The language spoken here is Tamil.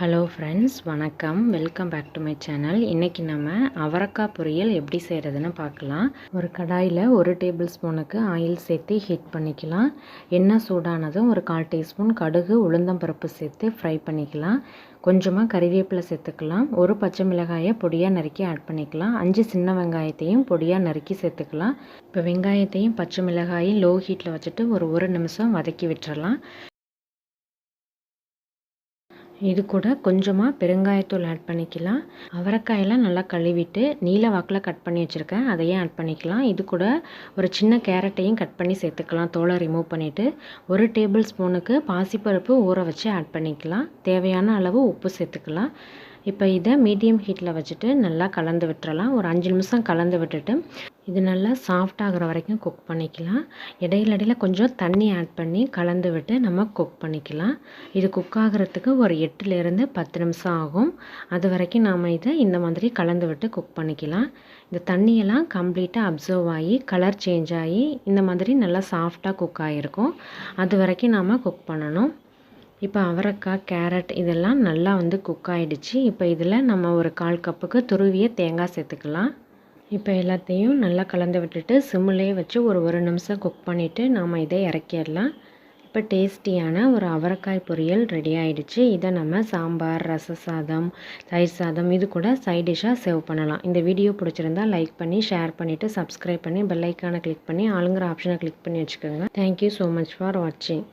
ஹலோ ஃப்ரெண்ட்ஸ் வணக்கம். Welcome back to my channel இன்றைக்கி நம்ம அவரக்காய் பொரியல் எப்படி செய்கிறதுன்னு பார்க்கலாம். ஒரு கடாயில் ஒரு டேபிள் ஸ்பூனுக்கு ஆயில் சேர்த்து ஹீட் பண்ணிக்கலாம். எண்ணெய் சூடானதும் ஒரு கால் டீஸ்பூன் கடுகு உளுந்தம்பருப்பு சேர்த்து ஃப்ரை பண்ணிக்கலாம். கொஞ்சமாக கறிவேப்பிலை சேர்த்துக்கலாம். ஒரு பச்சை மிளகாயை பொடியாக நறுக்கி ஆட் பண்ணிக்கலாம். அஞ்சு சின்ன வெங்காயத்தையும் பொடியாக நறுக்கி சேர்த்துக்கலாம். இப்போ வெங்காயத்தையும் பச்சை மிளகாயும் லோ ஹீட்டில் வச்சுட்டு ஒரு ஒரு நிமிஷம் வதக்கி விட்டுறலாம். இது கூட கொஞ்சமாக பெருங்காயத்தூள் ஆட் பண்ணிக்கலாம். அவரைக்காயெல்லாம் நல்லா கழுவிட்டு நீல வாக்கில் கட் பண்ணி வச்சுருக்கேன். அதையும் ஆட் பண்ணிக்கலாம். இது கூட ஒரு சின்ன கேரட்டையும் கட் பண்ணி சேர்த்துக்கலாம். தோலை ரிமூவ் பண்ணிவிட்டு ஒரு டேபிள் ஸ்பூனுக்கு பாசிப்பருப்பு ஊற வச்சு ஆட் பண்ணிக்கலாம். தேவையான அளவு உப்பு சேர்த்துக்கலாம். இப்போ இதை மீடியம் ஹீட்டில் வச்சுட்டு நல்லா கலந்து விட்டுறலாம். ஒரு அஞ்சு நிமிஷம் கலந்து விட்டுட்டு இது நல்லா சாஃப்ட் ஆகிற வரைக்கும் குக் பண்ணிக்கலாம். இடையில இடையில கொஞ்சம் தண்ணி ஆட் பண்ணி கலந்து விட்டு நம்ம குக் பண்ணிக்கலாம். இது குக் ஆகிறதுக்கு ஒரு எட்டுலேருந்து பத்து நிமிஷம் ஆகும். அது வரைக்கும் நாம் இதை இந்த மாதிரி கலந்து விட்டு குக் பண்ணிக்கலாம். இந்த தண்ணியெல்லாம் கம்ப்ளீட்டாக அப்சர்வ் ஆகி கலர் சேஞ்ச் ஆகி இந்த மாதிரி நல்லா சாஃப்டாக குக் ஆகிருக்கும். அது வரைக்கும் நாம் குக் பண்ணணும். இப்போ அவரைக்காய் கேரட் இதெல்லாம் நல்லா வந்து குக் ஆகிடுச்சு இப்போ இதில் நம்ம ஒரு கால் கப்புக்கு துருவிய தேங்காய் சேர்த்துக்கலாம். இப்போ எல்லாத்தையும் நல்லா கலந்து விட்டுட்டு சிம்மிலே வச்சு ஒரு ஒரு நிமிஷம் குக் பண்ணிவிட்டு நாம் இதை இறக்கிடலாம். இப்போ டேஸ்டியான ஒரு அவரைக்காய் பொரியல் ரெடி ஆகிடுச்சு இதை நம்ம சாம்பார் ரச சாதம் தயிர் சாதம் இது கூட சைட் டிஷ்ஷாக சேவ் பண்ணலாம். இந்த வீடியோ பிடிச்சிருந்தா லைக் பண்ணி ஷேர் பண்ணிவிட்டு சப்ஸ்கிரைப் பண்ணி பெல்லைக்கானை கிளிக் பண்ணி ஆளுங்கிற ஆப்ஷனை கிளிக் பண்ணி வச்சுக்கோங்க. தேங்க்யூ ஸோ மச் ஃபார் வாட்சிங்